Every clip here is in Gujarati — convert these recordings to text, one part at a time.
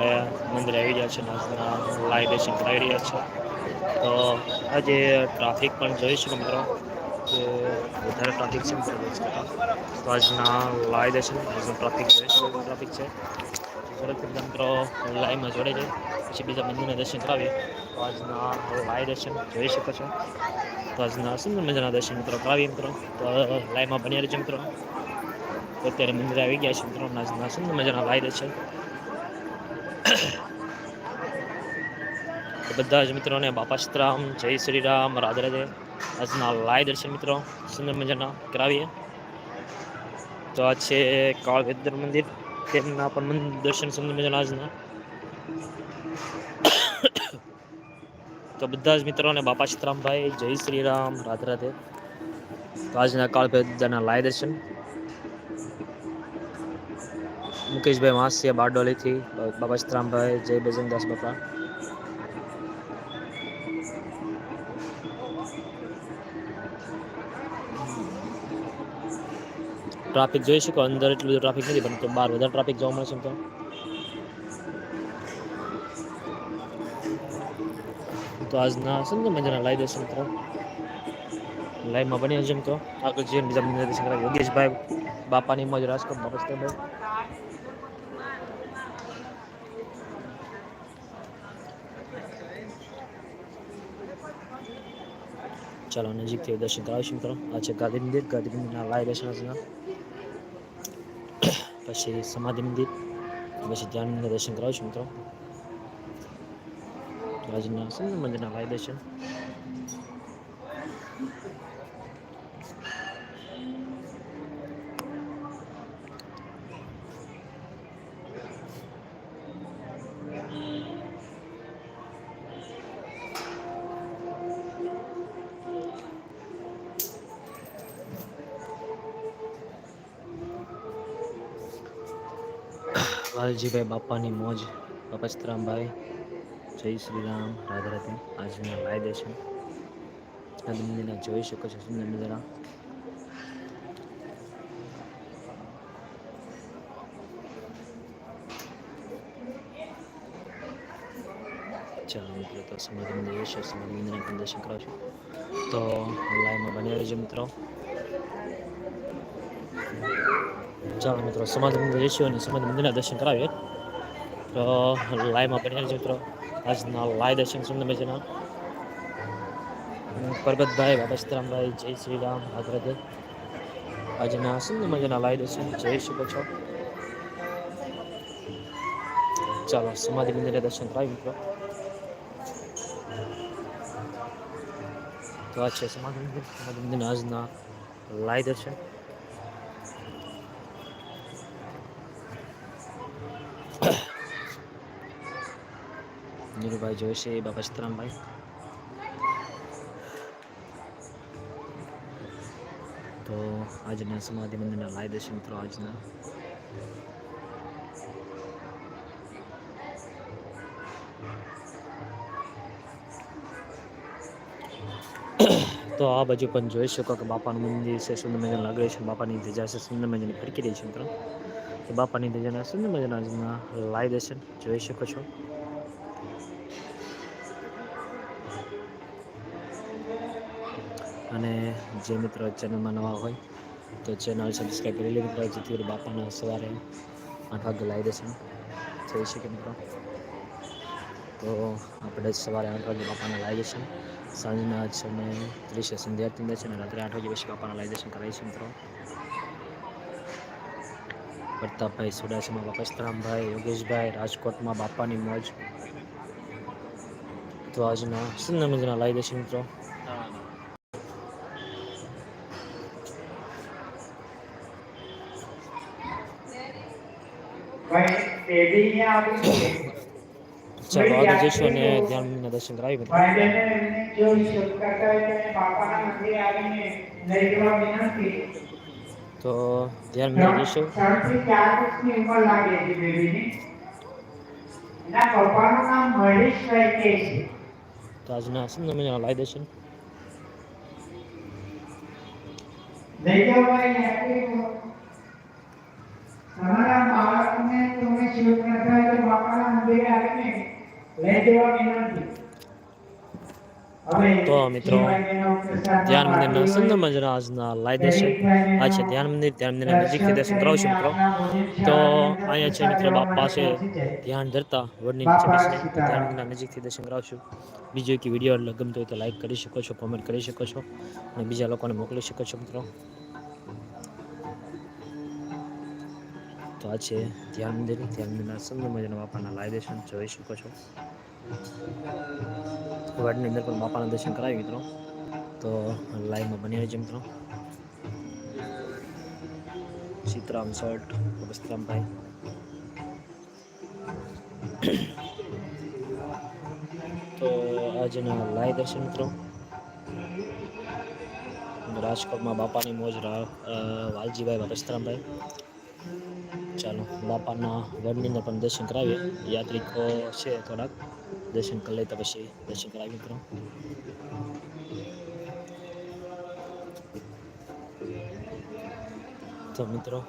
મંદિર આવી ગયા છે લાઈવ દર્શન કરાવી રહ્યા છે. તો આજે ટ્રાફિક પણ જોઈ શકો મિત્રો કે વધારે ટ્રાફિક છે તો આજના લાઈવ દર્શન ટ્રાફિક ટ્રાફિક છે. મિત્રો લાઈવમાં જોડે છે પછી બીજા મંદિરના દર્શન કરાવીએ. તો આજના લાઈવ દર્શન જોઈ શકો છો. તો આજના સુંદર મજાના દર્શન મિત્રો કરાવીએ મિત્રો. તો લાઈવમાં બન્યા રહેજો મિત્રો. અત્યારે મંદિર આવી ગયા છે મિત્રો આજના સુંદર મજાના લાઈવ દર્શન. બધા જ મિત્રોને બાપા સીતરામ જય શ્રી રામ, રાધે રાધે. આજના લાય દર્શન મિત્રો, સુંદર મજાના કરાવીએ. તો આ છે કાળ વેદર મંદિર, તેમના પણ દર્શન સુંદર મજાના આજના. તો બધા જ મિત્રોને બાપા સીતરામભાઈ જય શ્રી રામ, રાધે રાધે. તો આજના કાળ વેદના લાય દર્શન. મુકેશભાઈ માસિયા બારડોલીથી, બાબા સીતરામભાઈ જય બજરંગદાસ બાપા. ટ્રાફિક જોઈ શકો, અંદર એટલું બધું ટ્રાફિક નથી પણ બહાર વધારે ટ્રાફિક જોવા મળશે તો. તો આજના સુંદર મજાના લાઈવ દર્શન કરો. લાઈવમાં બની હજમ તો. આગળ જઈને બીજા મંદિર દર્શન કરાવી યોગેશભાઈ બાપાની મોજ રાજકોટ બાપા ચાલો નજીકથી દર્શન કરાવીશું મિત્રો. આ છે ગાંધી મંદિર. ગાંધી મંદિરના લાય દર્શન પછી સમાધિ મંદિર. પછી ધ્યાન દર્શન કરાવીશું મિત્રો. આજના સુંદર મંદિરના લાય દર્શન વાલજીભાઈ બાપાની મોજ બાપા સીતરામભાઈ જય શ્રી રામ રાધે રાધે આજના વાયદે છે. આ મંદિરને જોઈ શકો છો સુંદર મજાના ચાલો મિત્રો, તો સમાધિ મંદિર છે, સમાધિ મંદિરના દર્શન કરાવશું તો લાઈવમાં બની રહેજો મિત્રો. ચાલો મિત્રો, સમાજ મંદિર જઈશું અને સમાજ મંદિરના દર્શન કરાવીએ. તો લાઈવમાં બની રહેજો મિત્રો. આજના લાઈવ દર્શન સુંદર મજાના પરબતભાઈ બાબસ્તરામભાઈ સીતારામભાઈ જય શ્રી રામ રાધે આજના સુંદર મજાના લાઈવ દર્શન જઈ શકો છો. ચાલો સમાધિ મંદિરના દર્શન કરાવી મિત્રો. તો આ છે સમાધિ મંદિર સમાધિ મંદિરના આજના લાઈવ દર્શન. નીરુભાઈ જોશે, બાબા સીતરામભાઈ. તો આજના સમાધિ મંદિરના લાય દર્શન મિત્રો આજના. તો આ બાજુ પણ જોઈ શકો કે બાપાનું મંદિર છે સુંદર મજાનું લાગે છે, બાપાની ધજા છે સુંદર મજાની ફરકી રહી છે મિત્રો. તો બાપાની ધજાના સુંદર મજાના લાય દર્શન જોઈ શકો છો. અને જે મિત્રો ચેનલમાં નવા હોય, તો ચેનલ સબસ્ક્રાઈબ કરી લે મિત્રો જેથી બાપાના સવારે આઠ વાગે લાવી દેશે થઈ શકે મિત્રો. તો આપણે સવારે આઠ વાગે બાપાને લાવી દઈશું સાંજના સમય ત્રીસે સંધ્યા દર્શન અને રાત્રે આઠ વાગે પછી બાપાના લાવી દર્શન કરાવીએ છીએ મિત્રો. પ્રતાપભાઈ સુડાસમાં, બાપસ્તરામભાઈ, યોગેશભાઈ, રાજકોટમાં બાપાની મોજ. તો આજના સુંદર મજાના લાવી દેશે મિત્રો. ચાલો આગળ જઈશું અને ધ્યાન દર્શન કરાવી બધા તો ધ્યાનમાં જઈશું તો આજના સુંદર તમે લાવી તમારા બાળકને તમે શિવકૃષ્ણ સાહેબ બાપાના મંદિરે આવીને લઈ જવા વિનંતી તો મિત્રો ધ્યાન મંદિરના સુંદર મજાના આજના લાઈ દેશે આ છે ધ્યાન મંદિર. ધ્યાન મંદિરના નજીકથી દર્શન કરાવશે મિત્રો. તો અહીંયા છે મિત્રો બાપ પાસે ધ્યાન ધરતા વડની નીચે બેસીને. ધ્યાન મંદિરના નજીકથી દર્શન કરાવશું. બીજો એક વીડિયો ગમતો હોય તો લાઈક કરી શકો છો કોમેન્ટ કરી શકો છો. અને બીજા લોકોને મોકલી શકો છો મિત્રો. આ છે. ધ્યાન મંદિર, ધ્યાન મંદિરના સુંદર મજાના બાપાના લાઈવ દર્શન જોઈ શકો છો. વડની અંદર પણ બાપાના દર્શન કરાવી મિત્રો. તો લાઈવમાં બની રહેજો મિત્રો. સીતરામ શર્ટ, વસ્તરામભાઈ. તો આજના લાઈવ દર્શન મિત્રો. રાજકોટમાં બાપાની મોજ વાલજીભાઈ, વસ્ત્રામભાઈ. ચાલો, બાપાના વડની અંદર પણ દર્શન કરાવીએ. યાત્રિકો છે થોડાક. દર્શન કરી લેતા પછી દર્શન કરાવી મિત્રો. તો મિત્રો,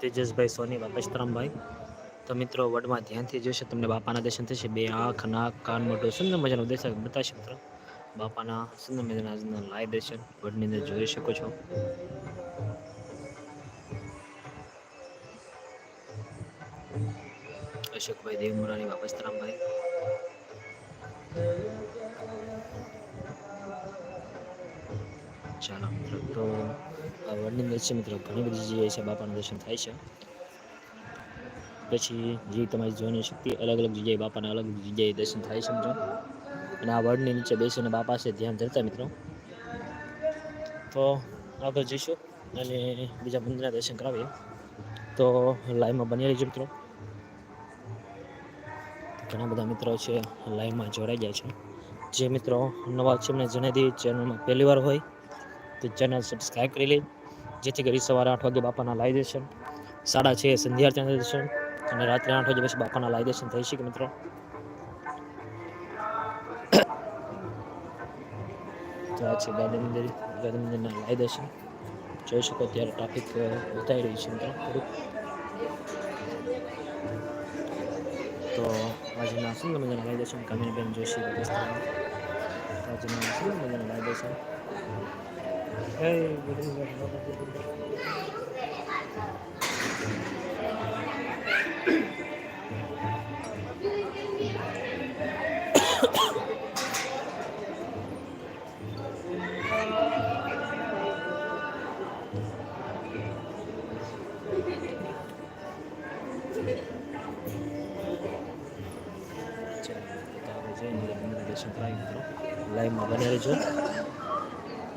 તેજસભાઈ સોની બાપસ્તરામભાઈ તો મિત્રો, વડમાં ધ્યાનથી જોશે, તમને બાપાના દર્શન થશે. બે આંખ, નાક, કાન મોટું સુંદર મજાનું દર્શન બતાવશે મિત્રો. બાપાના સુંદર મજાના લાઈવ દર્શન. વડની અંદર જોઈ શકો છો. અશોકભાઈ દેવમુરાની બાપસ્તરામભાઈ ચાલો મિત્રો, તો આ દ્રશ્ય મિત્રો. ઘણી બધી જગ્યાએ છે, બાપાનું દર્શન થાય છે. પછી જે તમારી જોવાની શક્તિ, અલગ અલગ જગ્યાએ બાપાના અલગ જગ્યાએ દર્શન થાય છે મિત્રો. અને આ વડની નીચે બેસીને બાપા છે, ધ્યાન ધરતા મિત્રો. તો આગળ જઈશું અને બીજા મંદિરના દર્શન કરાવીએ. તો લાઈવમાં બની રહેજો મિત્રો. ઘણા બધા મિત્રો છે લાઈવમાં જોડાઈ જાય છે. જે મિત્રો નવા છે એમને જણાવી દઈએ ચેનલમાં પહેલી વાર હોય, તો ચેનલ સબસ્ક્રાઈબ કરી લે. જેથી કરી સવારે આઠ વાગે બાપાના લાઈ દર્શન સાડા છે સંધ્યા દર્શન અને રાત્રે આઠ વાગે પછી બાપાના લાઈ દર્શન થઈ શકે મિત્રો. તો છે ગાંધી મંદિર ગાંધી મંદિરના લાઈ દર્શન જોઈ શકો ત્યારે ટ્રાફિક ઉતારી રહી છે મિત્રો. તો આજના સુંદર મજાના લાઈ દર્શન કામિનીબેન જોશી આજના સુંદર મજાના લાઈ દર્શન લાઈવમાં બને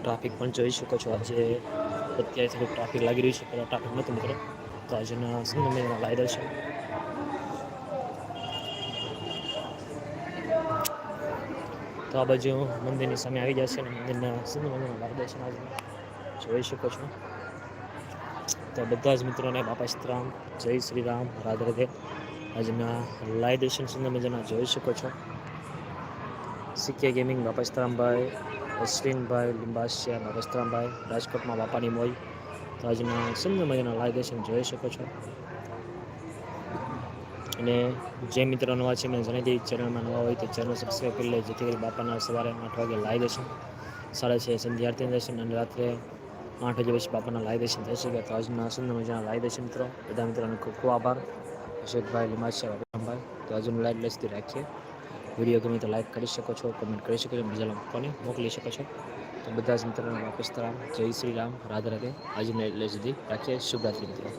ટ્રાફિક પણ જોઈ શકો છો. આજે અત્યારે થોડુંક ટ્રાફિક લાગી રહ્યું છે. પહેલાં ટ્રાફિક નહોતું મિત્રો તો આજના મજાના લાઈ દર્શન તો આ બાજુ મંદિરની સામે આવી જશે અને મંદિરના સુંદર મંદિરના માર્ગદર્શન દર્શન આજે. જોઈ શકો છો. તો બધા જ મિત્રોને બાપા સીતરામ જય શ્રી રામ, રાધે રાધે. આજના લાઈ દર્શન સુંદર મજાના જોઈ શકો છો. સિક્કે ગેમિંગ નપસ્તરામભાઈ અશ્વિનભાઈ લિંબાસિયા બાપસ્તરામભાઈ રાજકોટમાં બાપાની મોજ તો આજના સુંદર મજાના લાઈવ દર્શન જોઈ શકો છો. અને જે મિત્રો નવા છે મેં જણાવી દઈ ચેનલમાં નવા હોય તો ચેનલ સબસ્ક્રાઈબ કરી લે જેથી કરી બાપાના સવારે આઠ વાગે લાઈવ દર્શન સાડા છ, સંધ્યા આરતી દર્શન અને રાત્રે આઠ વાગે પછી બાપાના લાઈવ દર્શન થઈ શકે તો આજના સુંદર મજાના લાઈવ દર્શન મિત્રો. બધા મિત્રોનો ખૂબ ખૂબ આભાર. અશોકભાઈ લિમાસિયા બાપાભાઈ તો આજનું લાઈવ લસ્તી રાખીએ. વીડિયો ગમે તો લાઈક કરી શકો છો કમેન્ટ કરી શકો છો, બીજા લોકોને મોકલી શકો છો. તો બધા જ મિત્રોને વાપસ તરામ. જય શ્રી રામ. રાધે રાધે. આજને એટલે સુધી રાખીએ. શુભરાત્રી મિત્રો.